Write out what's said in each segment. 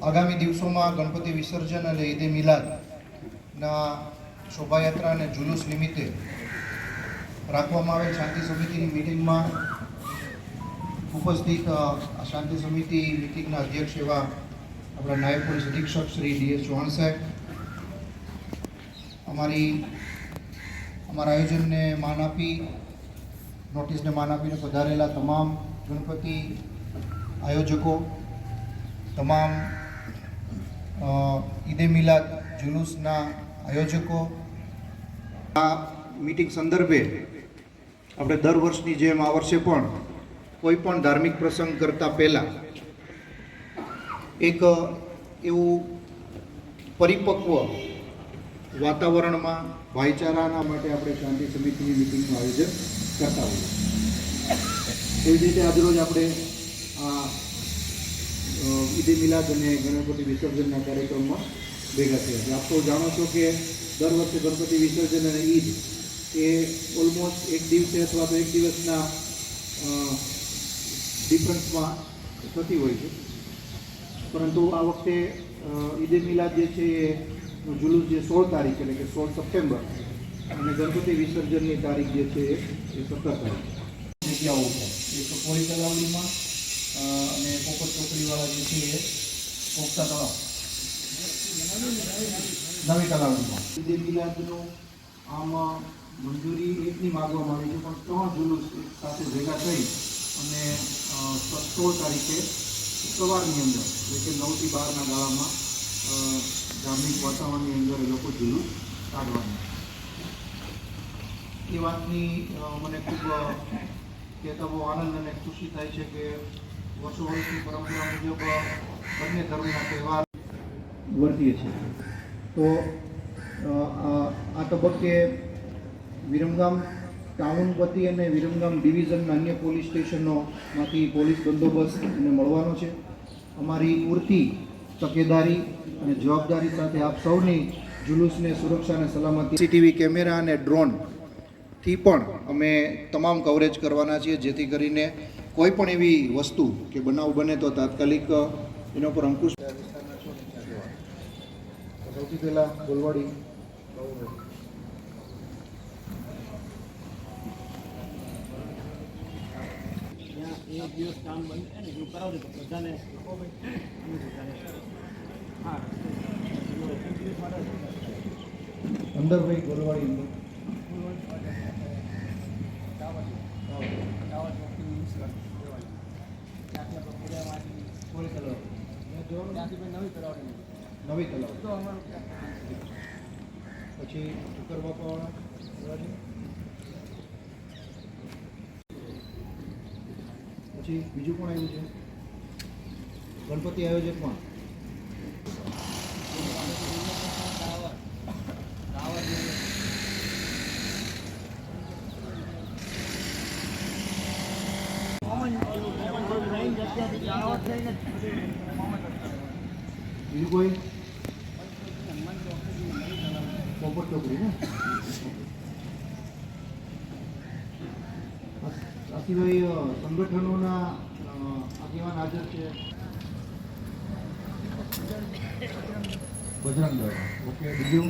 આગામી દિવસોમાં ગણપતિ વિસર્જન અને ઈદે મિલાદના શોભાયાત્રા અને જુલુસ નિમિત્તે રાખવામાં આવેલ શાંતિ સમિતિની મિટિંગમાં ઉપસ્થિત શાંતિ સમિતિ મિટિંગના અધ્યક્ષ એવા આપણા નાયબ પોલીસ અધિક્ષક શ્રી ડીએસ ચૌહાણ સાહેબ, અમારી, અમારા આયોજનને માન આપી, નોટિસને માન આપીને પધારેલા તમામ ગણપતિ આયોજકો, તમામ ઈદે મિલાદ જુલુસના આયોજકો. આ મીટિંગ સંદર્ભે આપણે દર વર્ષની જેમ આ વર્ષે પણ કોઈ પણ ધાર્મિક પ્રસંગ કરતાં પહેલાં એક એવું પરિપક્વ વાતાવરણમાં ભાઈચારાના માટે આપણે શાંતિ સમિતિની મિટિંગનું આયોજન કરતા હોઈએ એવી રીતે આજરોજ આપણે ઈદે મિલાદ અને ગણપતિ વિસર્જનના કાર્યક્રમમાં ભેગા થયા છે. આપ તો જાણો છો કે દર વર્ષે ગણપતિ વિસર્જન અને ઈદ એ ઓલમોસ્ટ એક દિવસે અથવા તો એક દિવસના ડિફરન્સમાં થતી હોય છે. પરંતુ આ વખતે ઈદે મિલાદ જે છે એ જુલુસ જે સોળ તારીખ એટલે કે સોળ સપ્ટેમ્બર અને ગણપતિ વિસર્જનની તારીખ જે છે એ સત્તર તારીખ. જગ્યાઓ છે. એક કોળી તલાવડીમાં અને પોપટ ચોકડીવાળા જે છે એ પોખતા તળાવ. નવી તલાવડીમાં ઈદે મિલાદનું આમાં મંજૂરી એકની માગવામાં આવી છે, પણ ત્રણ જુલુસ સાથે ભેગા થઈ અને સોળ તારીખે સવારની અંદર, એટલે કે નવથી બારના ગાળામાં ધાર્મિક વાતાવરણની અંદર એ લોકો જુલુસ કાઢવાના એ વાતની મને ખૂબ કહેતા બહુ આનંદ અને ખુશી થાય છે કે વર્ષો વર્ષની મુજબ બંને ધર્મના તહેવાર વર્તીએ છીએ તો આ તબક્કે વિરમગામ ટાઉન વતી અને વિરમગામ ડિવિઝનના અન્ય પોલીસ સ્ટેશનોમાંથી પોલીસ બંદોબસ્ત એને મળવાનો છે. અમારી પૂરતી તકેદારી અને જવાબદારી સાથે આપ સૌની જુલુસને સુરક્ષા અને સલામતી સીસીટીવી કેમેરા અને ડ્રોનથી પણ અમે તમામ કવરેજ કરવાના છીએ, જેથી કરીને કોઈ પણ એવી વસ્તુ કે બનાવ બને તો તાત્કાલિક એના પર અંકુશ સૌથી પહેલાં ગોલવાડી એક દિવસ કામ બંધ થાય ને એવું કરાવજો તો બધાને. હા. અંદર ભાઈ ગોલવાડી અંદર. નવી તલાવ પછી ટુકર બાપાવાળા. પછી બીજું પણ આવ્યું છે? ગણપતિ આયોજક પણ બીજું કોઈ? પોપર ચોકડી ને સિવાય સંગઠનોના આગેવાન હાજર છે. બજરંગ ઓકે બીજું?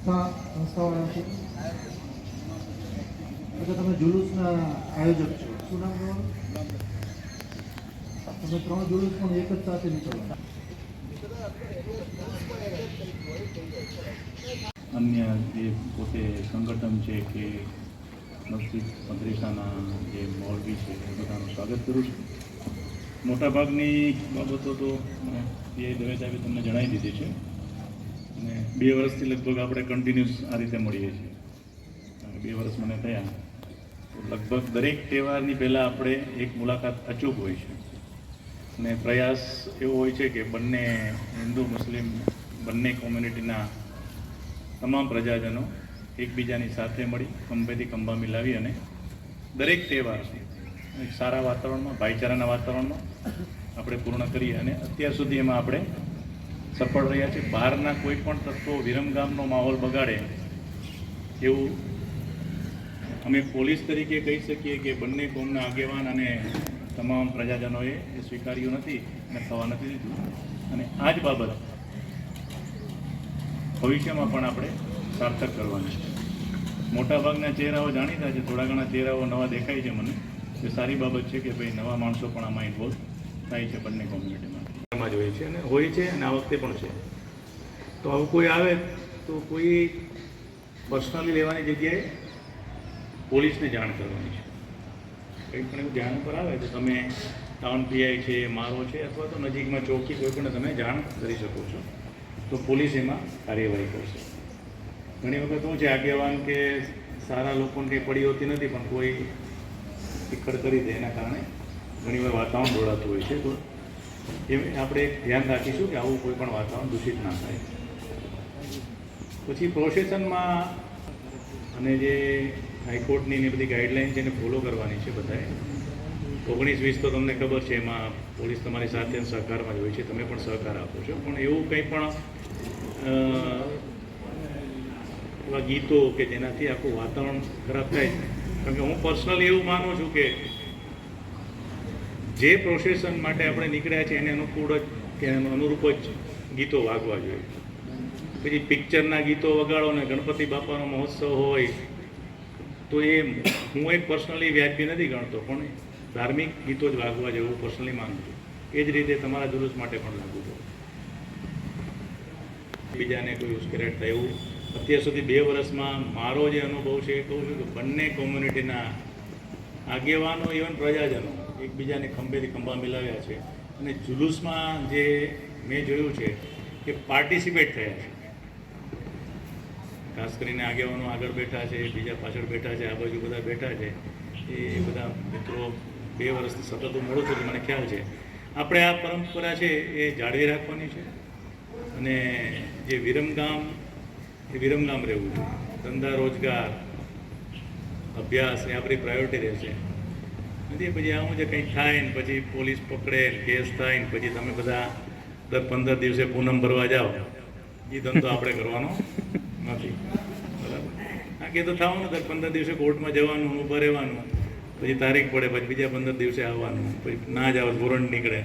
સંસ્થા સંસ્થાવાળા છે એટલે તમે જુલુસના આયોજક છો. શું નામ તમારું? તમે ત્રણ જુલુસ પણ એક જ સાથે નીકળવાના અન્ય જે પોતે સંગઠન છે કે મસ્જિદ, મદ્રેસાના જે મૌલવી છે, એ બધાનું સ્વાગત કરું છું. મોટાભાગની બાબતો તો એ દવે સાહેબે તમને જણાવી દીધી છે. અને બે વર્ષથી લગભગ આપણે કન્ટિન્યુઅસ આ રીતે મળીએ છીએ. બે વર્ષ મને થયા. લગભગ દરેક તહેવારની પહેલાં આપણે એક મુલાકાત અચૂક હોય છે. અને પ્રયાસ એવો હોય છે કે બંને હિન્દુ, મુસ્લિમ બંને કોમ્યુનિટીના તમામ પ્રજાજનો એકબીજાની સાથે મળી ખંભેથી ખંભા મિલાવી અને દરેક તહેવાર એક સારા વાતાવરણમાં, ભાઈચારાના વાતાવરણમાં આપણે પૂર્ણ કરીએ અને અત્યાર સુધી એમાં આપણે સફળ રહ્યા છે બહારના કોઈ પણ તત્વો વિરમગામનો માહોલ બગાડે એવું અમે પોલીસ તરીકે કહી શકીએ કે બંને કોમના આગેવાન અને તમામ પ્રજાજનોએ એ સ્વીકાર્યું નથી અને થવા નથી દીધું. અને આ જ બાબત ભવિષ્યમાં પણ આપણે સાર્થક કરવાની છે. મોટાભાગના ચહેરાઓ જાણીતા છે, થોડા ઘણા ચહેરાઓ નવા દેખાય છે મને. એ સારી બાબત છે કે ભાઈ નવા માણસો પણ આમાં ઇન્વોલ્વ થાય છે બંને કોમ્યુનિટીમાં જ હોય છે અને હોય છે અને આ વખતે પણ છે. તો આવું કોઈ આવે તો કોઈ પર્સનલી લેવાની જગ્યાએ પોલીસને જાણ કરવાની છે. કંઈ પણ એવું ધ્યાન ઉપર આવે તો તમે ટાઉન પીઆઈ છે, મારો છે, અથવા તો નજીકમાં ચોકી કોઈ પણ તમે જાણ કરી શકો છો, તો પોલીસ એમાં કાર્યવાહી કરશે. ઘણી વખત શું છે આગેવાન કે સારા લોકોને કંઈ પડી હોતી નથી, પણ કોઈ ટીખડ કરી દે એના કારણે ઘણી વાર વાતાવરણ દોડાતું હોય છે. તો એ આપણે ધ્યાન રાખીશું કે આવું કોઈ પણ વાતાવરણ દૂષિત ના થાય. પછી પ્રોસેસનમાં અને જે હાઈકોર્ટની ને બધી ગાઈડલાઇન છે એને ફોલો કરવાની છે બધાએ. ઓગણીસ, વીસ તો તમને ખબર છે, એમાં પોલીસ તમારી સાથે સહકારમાં જ હોય છે, તમે પણ સહકાર આપો છો. પણ એવું કંઈ પણ એવા ગીતો કે જેનાથી આખું વાતાવરણ ખરાબ થાય કારણ કે હું પર્સનલી એવું માનું છું કે જે પ્રોસેસન માટે આપણે નીકળ્યા છે, એને અનુકૂળ જ કે એનું અનુરૂપ જ ગીતો વાગવા જોઈએ. પછી પિક્ચરના ગીતો વગાડો ને ગણપતિ બાપાનો મહોત્સવ હોય તો એ હું એક પર્સનલી વ્યાજબી નથી ગણતો, પણ ધાર્મિક ગીતો જ વાગવા જેવું પર્સનલી માનું છું. એ જ રીતે તમારા જુલુસ માટે પણ લાગુ પડે બીજાને કોઈ ઉશ્કેરાટ થાય અત્યાર સુધી બે વર્ષમાં મારો જે અનુભવ છે એ કહું છું કે બંને કોમ્યુનિટીના આગેવાનો ઇવન પ્રજાજનો, એકબીજાને ખંભેથી ખંભા મિલાવ્યા છે. અને જુલુસમાં જે મેં જોયું છે કે પાર્ટિસિપેટ થયા છે. ખાસ કરીને આગેવાનો આગળ બેઠા છે, બીજા પાછળ બેઠા છે, આ બાજુ બધા બેઠા છે. એ બધા મિત્રો બે વર્ષથી સતત હું મળું છું મને ખ્યાલ છે. આપણે આ પરંપરા છે એ જાળવી રાખવાની છે અને જે વિરમગામ, એ વિરમગામ રહેવું જોઈએ ધંધા, રોજગાર, અભ્યાસ એ આપણી પ્રાયોરિટી રહેશે. નથી, પછી આવું જે કંઈક થાય ને પછી પોલીસ પકડે કેસ થાય ને પછી તમે બધા દર પંદર દિવસે પૂનમ ભરવા જાઓ એ ધંધો આપણે કરવાનો નથી. હા કે તો થવાનું દર પંદર દિવસે કોર્ટમાં જવાનું ઊભા રહેવાનું. પછી તારીખ પડે, પછી બીજા પંદર દિવસે આવવાનું. પછી ના જ આવે, ધોરણ નીકળે.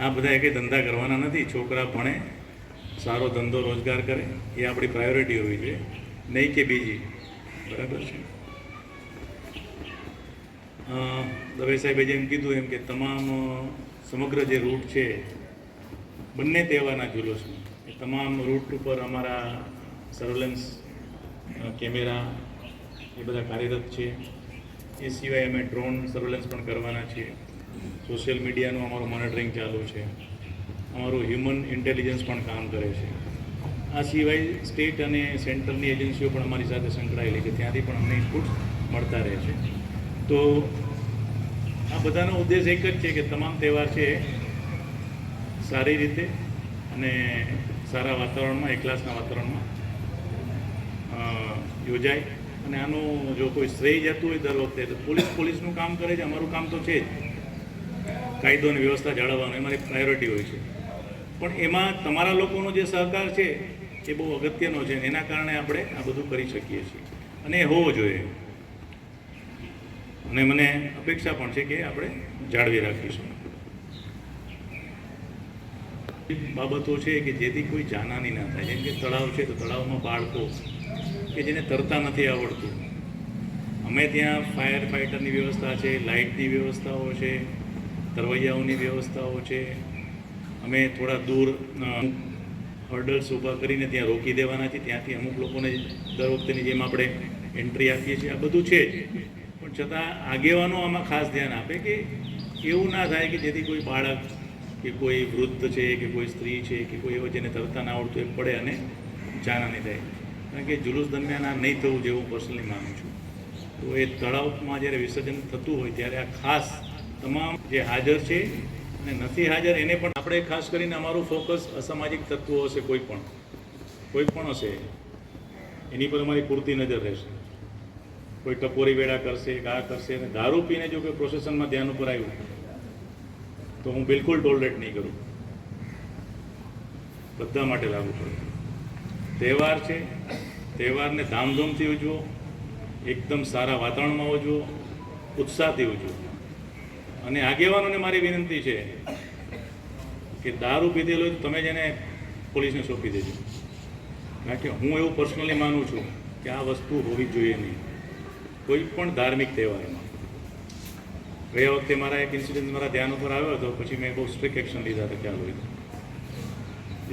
આ બધા કંઈ ધંધા કરવાના નથી. છોકરા ભણે, સારો ધંધો રોજગાર કરે. એ આપણી પ્રાયોરિટી હોવી જોઈએ. નહીં કે બીજી. બરાબર છે? દવે સાહેબે જેમ કીધું એમ કે તમામ સમગ્ર જે રૂટ છે, બંને તહેવારના જુલુસમાં એ તમામ રૂટ ઉપર અમારા સર્વેલન્સ કેમેરા એ બધા કાર્યરત છે. એ સિવાય અમે ડ્રોન સર્વેલન્સ પણ કરવાના છીએ. સોશિયલ મીડિયાનું અમારું મોનિટરિંગ ચાલુ છે. અમારું હ્યુમન ઇન્ટેલિજન્સ પણ કામ કરે છે. આ સિવાય સ્ટેટ અને સેન્ટ્રલની એજન્સીઓ પણ અમારી સાથે સંકળાયેલી છે. ત્યાંથી પણ અમને ઇનપુટ મળતા રહે છે. તો આ બધાનો ઉદ્દેશ એક જ છે કે તમામ તહેવાર છે સારી રીતે અને સારા વાતાવરણમાં એકલાસના વાતાવરણમાં અ, યોજાય. અને આનું જો કોઈ શ્રેય જતું હોય દર વખતે, તો પોલીસ પોલીસનું કામ કરે છે. અમારું કામ તો છે જ. કાયદો અને વ્યવસ્થા જાળવવાનું એ મારી પ્રાયોરિટી હોય છે. પણ એમાં તમારા લોકોનો જે સહકાર છે, એ બહુ અગત્યનો છે. એના કારણે આપણે આ બધું કરી શકીએ છીએ. અને એ હોવો જોઈએ. અને મને અપેક્ષા પણ છે કે આપણે જાળવી રાખીશું. બાબતો છે કે જેથી કોઈ જાનહાની ના થાય. જેમ કે તળાવ છે, તો તળાવમાં બાળકો કે જેને તરતા નથી આવડતું. અમે ત્યાં ફાયર ફાઇટરની વ્યવસ્થા છે લાઇટની વ્યવસ્થાઓ છે, તરવૈયાઓની વ્યવસ્થાઓ છે. અમે થોડા દૂર હર્ડલ્સ ઊભા કરીને ત્યાં રોકી દેવાના છે. ત્યાંથી અમુક લોકોને દર વખતેની જેમ આપણે એન્ટ્રી આપીએ છીએ. આ બધું છે જ. પણ છતાં આગેવાનો આમાં ખાસ ધ્યાન આપે કે એવું ના થાય કે જેથી કોઈ બાળક કે કોઈ વૃદ્ધ છે કે કોઈ સ્ત્રી છે કે કોઈ એવો જેને તરતા ના આવડતું એ પડે અને જાનહાની થાય. કારણ કે જુલુસ દરમિયાન આ નહીં થવું જેવું પર્સનલી માનું છું. તો એ તળાવમાં જ્યારે વિસર્જન થતું હોય ત્યારે આ ખાસ તમામ જે હાજર છે અને નથી હાજર, એને પણ આપણે ખાસ કરીને અમારું ફોકસ અસામાજિક તત્વો હશે કોઈ પણ. કોઈ પણ હશે, એની પર અમારી પૂરતી નજર રહેશે. કોઈ ટપોરી વેળા કરશે ગા કરશે અને દારૂ પીને જો કોઈ પ્રોસેસનમાં ધ્યાન ઉપર આવ્યું, તો હું બિલકુલ ટોલરેટ નહીં કરું. બધા માટે લાગુ પડે. તહેવાર છે. તહેવારને ધામધૂમથી ઉજવો. એકદમ સારા વાતાવરણમાં ઉજવો. ઉત્સાહથી ઉજવો. અને આગેવાનોને મારી વિનંતી છે કે દારૂ પીધેલો હોય તો તમે જેને પોલીસને સોંપી દેજો. કારણ કે હું એવું પર્સનલી માનું છું કે આ વસ્તુ હોવી જોઈએ નહીં. કોઈ પણ ધાર્મિક તહેવારમાં ગયા વખતે મારા એક ઇન્સિડન્ટ મારા ધ્યાન ઉપર આવ્યો હતો. પછી મેં બહુ સ્ટ્રિક્ટ એક્શન લીધા હતા ખ્યાલ હોય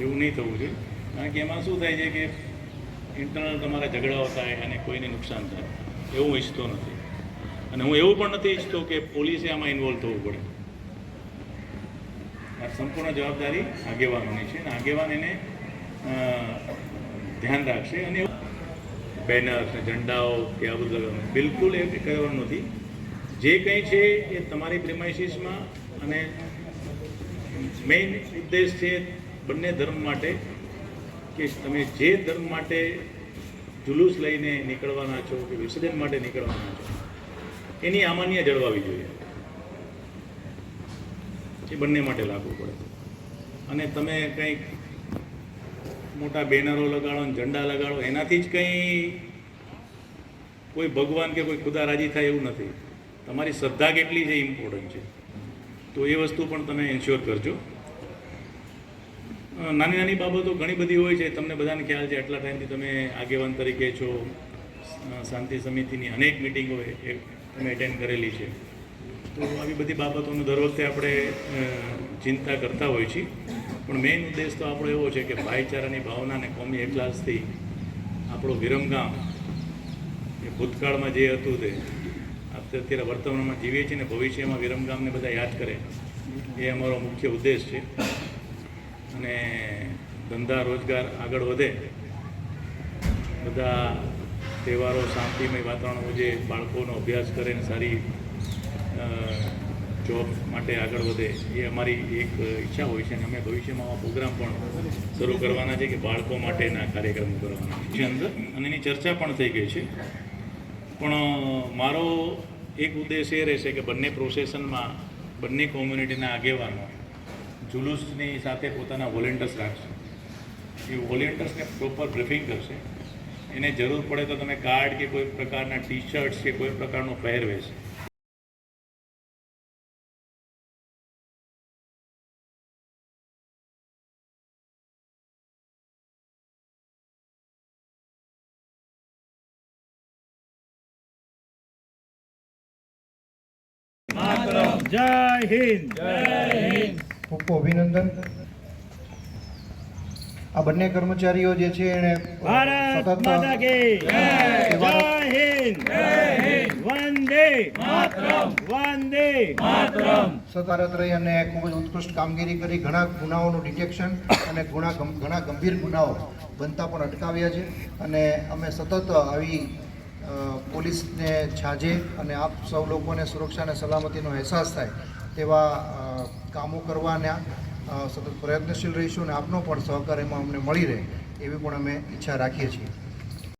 એવું નહીં થવું જોઈએ. કારણ કે એમાં શું થાય છે કે ઇન્ટરનલ તમારા ઝઘડાઓ થાય અને કોઈને નુકસાન થાય. એવું હું ઈચ્છતો નથી. અને હું એવું પણ નથી ઈચ્છતો કે પોલીસે આમાં ઇન્વોલ્વ થવું પડે. આ સંપૂર્ણ જવાબદારી આગેવાનોની છે અને આગેવાન એને ધ્યાન રાખશે અને બેનર્સ ને ઝંડાઓ કે આ બધું લગાવવાનું. બિલકુલ એ કરવાનું નથી. જે કંઈ છે એ તમારી પ્રેમાઇસીસમાં અને મેઇન ઉદ્દેશ છે બંને ધર્મ માટે કે તમે જે ધર્મ માટે જુલુસ લઈને નીકળવાના છો કે વિસર્જન માટે નીકળવાના છો, એની આમાન્ય જળવાવી જોઈએ. એ બંને માટે લાગુ પડે. અને તમે કંઈક મોટા બેનરો લગાડો ને ઝંડા લગાડો, એનાથી જ કંઈ કોઈ ભગવાન કે કોઈ ખુદા રાજી થાય એવું નથી. તમારી શ્રદ્ધા કેટલી છે ઇમ્પોર્ટન્ટ છે. તો એ વસ્તુ પણ તમે એન્શ્યોર કરજો. નાની નાની બાબતો ઘણી બધી હોય છે, તમને બધાને ખ્યાલ છે, આટલા ટાઈમથી તમે આગેવાન તરીકે છો. શાંતિ સમિતિની અનેક મિટિંગો એ તમે એટેન્ડ કરેલી છે. તો આવી બધી બાબતોનું દર વખતે આપણે ચિંતા કરતા હોઈએ છીએ. પણ મેઇન ઉદ્દેશ તો આપણો એવો છે કે ભાઈચારાની ભાવનાને કોમી એકલાસથી આપણો વિરમગામ એ ભૂતકાળમાં જે હતું તે, આપણે અત્યારે વર્તમાનમાં જીવીએ છીએ ને ભવિષ્યમાં વિરમગામને બધા યાદ કરે, એ અમારો મુખ્ય ઉદ્દેશ છે. અને ધંધા રોજગાર આગળ વધે, બધા તહેવારો, શાંતિમય વાતાવરણ જે બાળકોનો અભ્યાસ કરે ને સારી જોબ માટે આગળ વધે, એ અમારી એક ઈચ્છા હોય છે અને અમે ભવિષ્યમાં આવા પ્રોગ્રામ પણ શરૂ કરવાના છે કે બાળકો માટેના કાર્યક્રમો કરવાના છે. અંદર અને એની ચર્ચા પણ થઈ ગઈ છે. પણ મારો એક ઉદ્દેશ એ રહેશે કે બંને પ્રોસેસનમાં બંને કોમ્યુનિટીના આગેવાનો જુલુસની સાથે પોતાના વોલેન્ટિયર્સ રાખશે. એ વોલેન્ટિયર્સને પ્રોપર બ્રીફિંગ કરશે. એને જરૂર પડે તો તમે કાર્ડ કે કોઈ પ્રકારના ટી શર્ટ્સ કે કોઈ પ્રકારનો પહેરવેશ જય હિન્દ. જય હિન્દ. ખૂબ ખૂબ અભિનંદન. આ બંને કર્મચારીઓ જે છે એને ભારત માતા કી જય. હિન્દ. વંદે. વંદે. સતારત રહી અને ખૂબ જ ઉત્કૃષ્ટ કામગીરી કરી. ઘણા ગુનાઓનું ડિટેક્શન અને ગુના ઘણા ગંભીર ગુનાઓ બનતા પણ અટકાવ્યા છે. અને અમે સતત આવી પોલીસને છાજે અને આપ સૌ લોકોને સુરક્ષા અને સલામતીનો અહેસાસ થાય તેવા કામો કરવાના સતત પ્રયત્નશીલ રહીશું અને આપનો પણ સહકાર એમાં અમને મળી રહે, એવી પણ અમે ઈચ્છા રાખીએ છીએ.